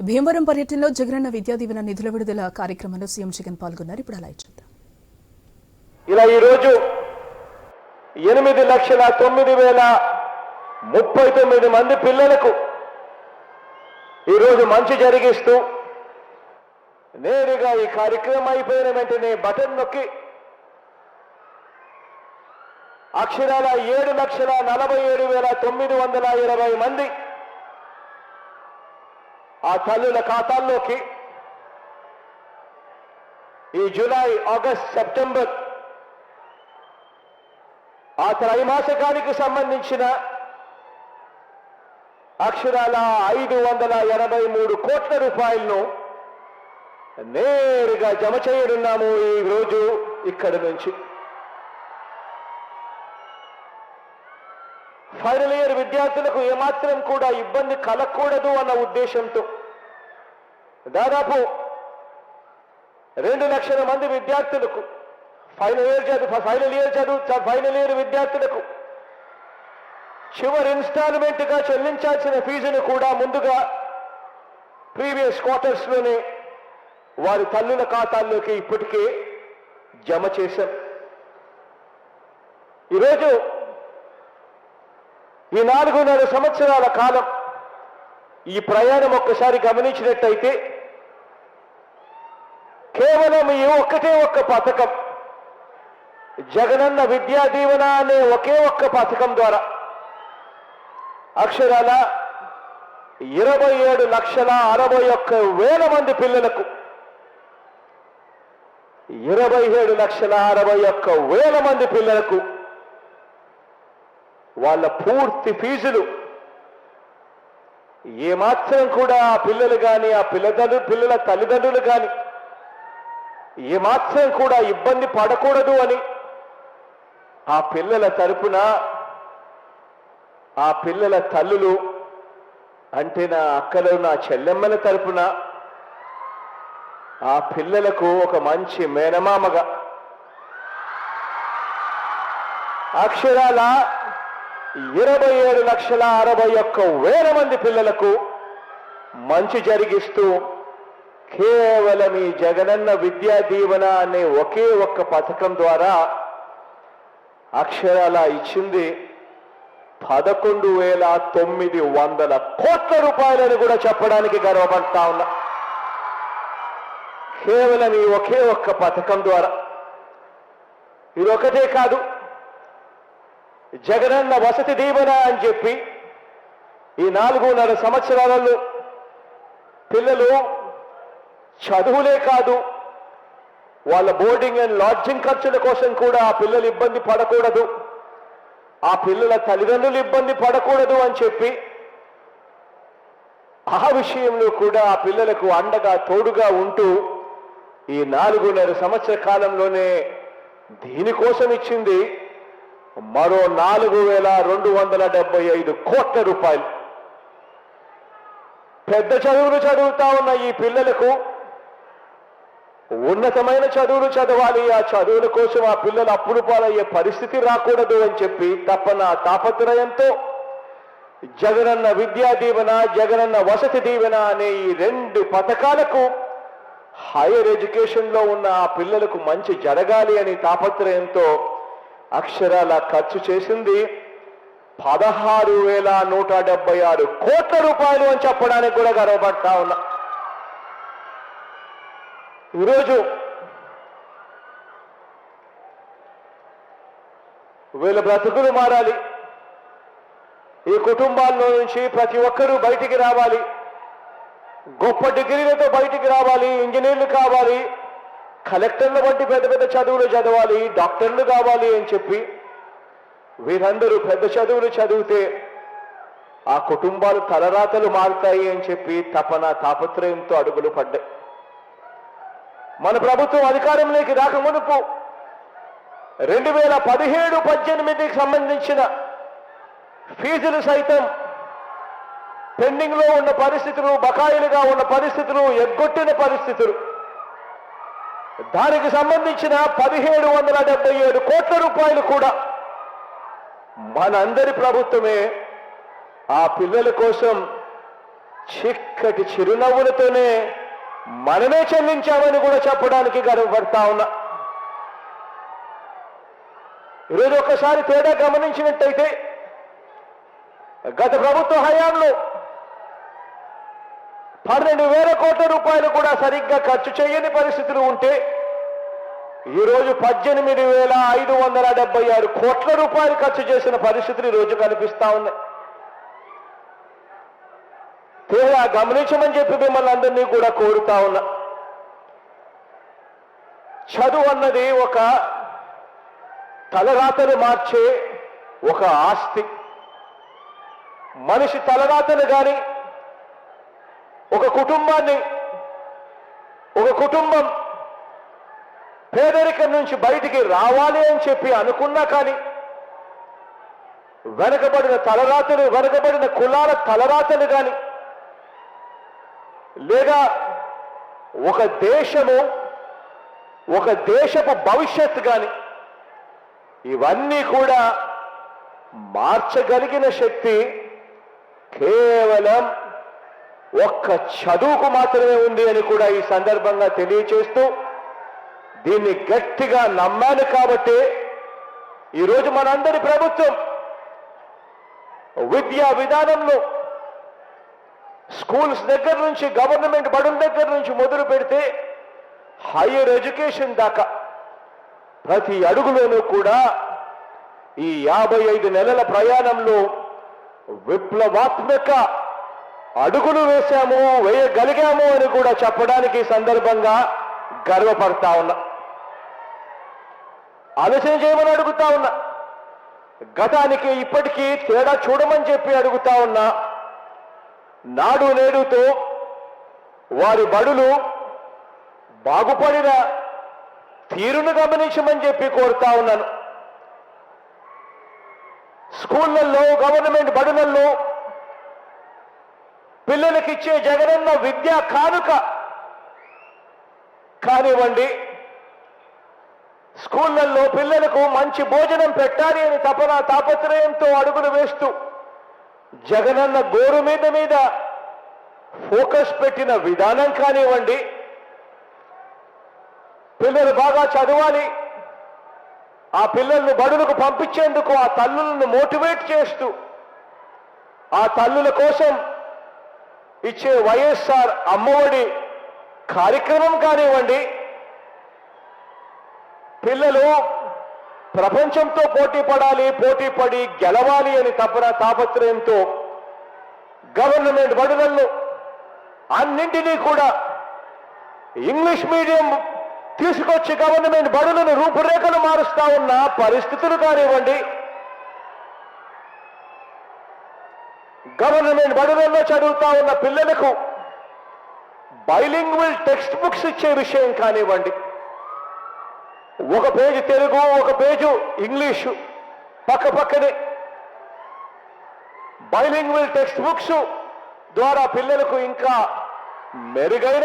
భీమవరం పర్యటనలో జగనన్న విద్యా దీవెన నిధుల విడుదల కార్యక్రమంలో సీఎం జగన్ పాల్గొన్నారు. ఇప్పుడు అలా చూద్దాం. ఇలా ఈరోజు ఎనిమిది లక్షల తొమ్మిది వేల ముప్పై తొమ్మిది మంది పిల్లలకు ఈరోజు మంచి జరిగిస్తూ నేరుగా ఈ కార్యక్రమం అయిపోయిన వెంటనే బటన్ నొక్కి అక్షరాల ఏడు లక్షల నలభై ఏడు వేల తొమ్మిది వందల ఇరవై మంది ఆ తల్లుల ఖాతాల్లోకి ఈ జూలై ఆగస్ట్ సెప్టెంబర్ ఆ త్రైమాసికానికి సంబంధించిన అక్షరాల ఐదు వందల ఎనభై మూడు కోట్ల రూపాయలను నేరుగా జమ చేయనున్నాము ఈ రోజు ఇక్కడి నుంచి. ఫైనల్ ఇయర్ విద్యార్థులకు ఏమాత్రం కూడా ఇబ్బంది కలగకూడదు అన్న ఉద్దేశంతో దాదాపు రెండు లక్షల మంది విద్యార్థులకు ఫైనల్ ఇయర్ చదువు ఫైనల్ ఇయర్ చదువు ఫైనల్ ఇయర్ విద్యార్థులకు చివరి ఇన్స్టాల్మెంట్గా చెల్లించాల్సిన ఫీజును కూడా ముందుగా ప్రీవియస్ క్వార్టర్స్లోనే వారి తల్లుల ఖాతాల్లోకి ఇప్పటికే జమ చేశాం ఈరోజు ఈ నాలుగున్నర సంవత్సరాల కాలం ఈ ప్రయాణం ఒక్కసారి గమనించినట్టయితే కేవలం ఈ ఒక్కటే ఒక్క పథకం. జగనన్న విద్యా దీవెన అనే ఒకే ఒక్క పథకం ద్వారా అక్షరాల ఇరవై ఏడు లక్షల అరవై ఒక్క వేల మంది పిల్లలకు ఇరవై ఏడు లక్షల అరవై ఒక్క వేల మంది పిల్లలకు వాళ్ళ పూర్తి ఫీజులు. ఏమాత్రం కూడా ఆ పిల్లలు కానీ ఆ పిల్లదండ్రులు పిల్లల తల్లిదండ్రులు కానీ ఏమాత్రం కూడా ఇబ్బంది పడకూడదు అని ఆ పిల్లల తరపున ఆ పిల్లల తల్లులు అంటే నా అక్కలు నా చెల్లెమ్మల తరపున ఆ పిల్లలకు ఒక మంచి మేనమామగా. అక్షరాల ఇరవై ఏడు లక్షల అరవై ఒక్క వేల మంది పిల్లలకు మంచి జరిగిస్తూ కేవలం ఈ జగనన్న విద్యా దీవెన అనే ఒకే ఒక్క పథకం ద్వారా అక్షరాల ఇచ్చింది పదకొండు వేల తొమ్మిది వందల కోట్ల రూపాయలని కూడా చెప్పడానికి గర్వపడతా ఉన్నా. కేవలం ఈ ఒకే ఒక్క పథకం ద్వారా. ఇది ఒకటే కాదు జగనన్న వసతి దీవెన అని చెప్పి ఈ నాలుగున్నర సంవత్సరాలలో పిల్లలు చదువులే కాదు వాళ్ళ బోర్డింగ్ అండ్ లాడ్జింగ్ ఖర్చుల కోసం కూడా ఆ పిల్లలు ఇబ్బంది పడకూడదు. ఆ పిల్లల తల్లిదండ్రులు ఇబ్బంది పడకూడదు అని చెప్పి ఆ విషయంలో కూడా ఆ పిల్లలకు అండగా తోడుగా ఉంటూ ఈ నాలుగున్నర సంవత్సర కాలంలోనే దీనికోసం ఇచ్చింది మరో నాలుగు వేల రెండు వందల డెబ్బై ఐదు కోట్ల రూపాయలు. పెద్ద చదువులు చదువుతా ఉన్న ఈ పిల్లలకు ఉన్నతమైన చదువులు చదవాలి. ఆ చదువుల కోసం ఆ పిల్లలు అప్పులు పాలయ్యే పరిస్థితి రాకూడదు అని చెప్పి తప్పన తాపత్రయంతో జగనన్న విద్యా దీవెన జగనన్న వసతి దీవెన అనే ఈ రెండు పథకాలకు హైయర్ ఎడ్యుకేషన్లో ఉన్న ఆ పిల్లలకు మంచి జరగాలి అని తాపత్రయంతో అక్షరాల ఖర్చు చేసింది. పదహారు వేల నూట డెబ్బై ఆరు కోట్ల రూపాయలు అని చెప్పడానికి కూడా గర్వపడతా ఉన్నా. ఈరోజు వీళ్ళ బ్రతుకులు మారాలి. ఈ కుటుంబాల్లో నుంచి ప్రతి ఒక్కరూ బయటికి రావాలి. గొప్ప డిగ్రీలతో బయటికి రావాలి. ఇంజనీర్లు కావాలి. కలెక్టర్ల వంటి పెద్ద పెద్ద చదువులు చదవాలి. డాక్టర్లు కావాలి అని చెప్పి వీరందరూ పెద్ద చదువులు చదివితే ఆ కుటుంబాలు తలరాతలు మారుతాయి అని చెప్పి తపన తాపత్రయంతో అడుగులు పడ్డాయి. మన ప్రభుత్వం అధికారంలోకి రాకమునుపు రెండు వేల పదిహేడు పద్దెనిమిదికి సంబంధించిన ఫీజులు సైతం పెండింగ్లో ఉన్న పరిస్థితులు బకాయిలుగా ఉన్న పరిస్థితులు ఎగ్గొట్టిన పరిస్థితులు. దానికి సంబంధించిన పదిహేడు వందల డెబ్బై ఏడు కోట్ల రూపాయలు కూడా మనందరి ప్రభుత్వమే ఆ పిల్లల కోసం చిక్కటి చిరునవ్వులతోనే మనమే చెల్లించామని కూడా చెప్పడానికి గర్వపడతా ఉన్నా. ఈరోజు ఒకసారి తేడా గమనించినట్టయితే గత ప్రభుత్వ హయాంలో పన్నెండు వేల కోట్ల రూపాయలు కూడా సరిగ్గా ఖర్చు చేయని పరిస్థితులు ఉంటే ఈరోజు పద్దెనిమిది వేల ఐదు వందల డెబ్బై ఆరు కోట్ల రూపాయలు ఖర్చు చేసిన పరిస్థితులు ఈరోజు కనిపిస్తా ఉన్నాయి. తేడా గమనించమని చెప్పి మిమ్మల్ని అందరినీ కూడా కోరుతా ఉన్నా. చదువు అన్నది ఒక తలరాతను మార్చే ఒక ఆస్తి. మనిషి తలరాతను గాని ఒక కుటుంబాన్ని ఒక కుటుంబం పేదరికం నుంచి బయటికి రావాలి అని చెప్పి అనుకున్నా కానీ వెనకబడిన తలరాతలు వెనకబడిన కులాల తలరాతలు కానీ లేదా ఒక దేశము ఒక దేశపు భవిష్యత్తు కానీ ఇవన్నీ కూడా మార్చగలిగిన శక్తి కేవలం ఒక్క చదువుకు మాత్రమే ఉంది అని కూడా ఈ సందర్భంగా తెలియచేస్తూ దీన్ని గట్టిగా నమ్మాను కాబట్టి ఈరోజు మనందరి ప్రభుత్వం విద్యా విధానంలో స్కూల్స్ దగ్గర నుంచి గవర్నమెంట్ బడుల దగ్గర నుంచి మొదలు పెడితే హైయర్ ఎడ్యుకేషన్ దాకా ప్రతి అడుగులోనూ కూడా ఈ యాభై ఐదు నెలల ప్రయాణంలో విప్లవాత్మక అడుగులు వేశాము వేయగలిగాము అని కూడా చెప్పడానికి సందర్భంగా గర్వపడతా ఉన్నా. ఆలోచన చేయమని అడుగుతా ఉన్నా. గతానికి ఇప్పటికీ తేడా చూడమని చెప్పి అడుగుతా ఉన్నా. నాడు నేడుతో వారి బడులు బాగుపడిన తీరును గమనించమని చెప్పి కోరుతా ఉన్నాను. స్కూళ్ళల్లో గవర్నమెంట్ బడులలో పిల్లలకి ఇచ్చే జగనన్న విద్యా కానుక కానివ్వండి స్కూళ్ళల్లో పిల్లలకు మంచి భోజనం పెట్టాలి అని తపన తాపత్రయంతో అడుగులు వేస్తూ జగనన్న గోరు మీద మీద ఫోకస్ పెట్టిన విధానం కానివ్వండి పిల్లలు బాగా చదవాలి ఆ పిల్లల్ని బడులకు పంపించేందుకు ఆ తల్లులను మోటివేట్ చేస్తూ ఆ తల్లుల కోసం ఇచ్చే వైఎస్ఆర్ అమ్మఒడి కార్యక్రమం కానివ్వండి పిల్లలు ప్రపంచంతో పోటీ పడాలి పోటీ పడి గెలవాలి అని తపన తాపత్రయంతో గవర్నమెంట్ బడులను అన్నింటినీ కూడా ఇంగ్లీష్ మీడియం తీసుకొచ్చి గవర్నమెంట్ బడులను రూపురేఖలు మారుస్తా ఉన్న పరిస్థితులు కానివ్వండి. గవర్నమెంట్ బడులలో చదువుతా ఉన్న పిల్లలకు బైలింగ్వల్ టెక్స్ట్ బుక్స్ ఇచ్చే విషయం కానివ్వండి. ఒక పేజీ తెలుగు ఒక పేజు ఇంగ్లీషు. పక్క పక్కనే బైలింగ్వల్ టెక్స్ట్ బుక్స్ ద్వారా పిల్లలకు ఇంకా మెరుగైన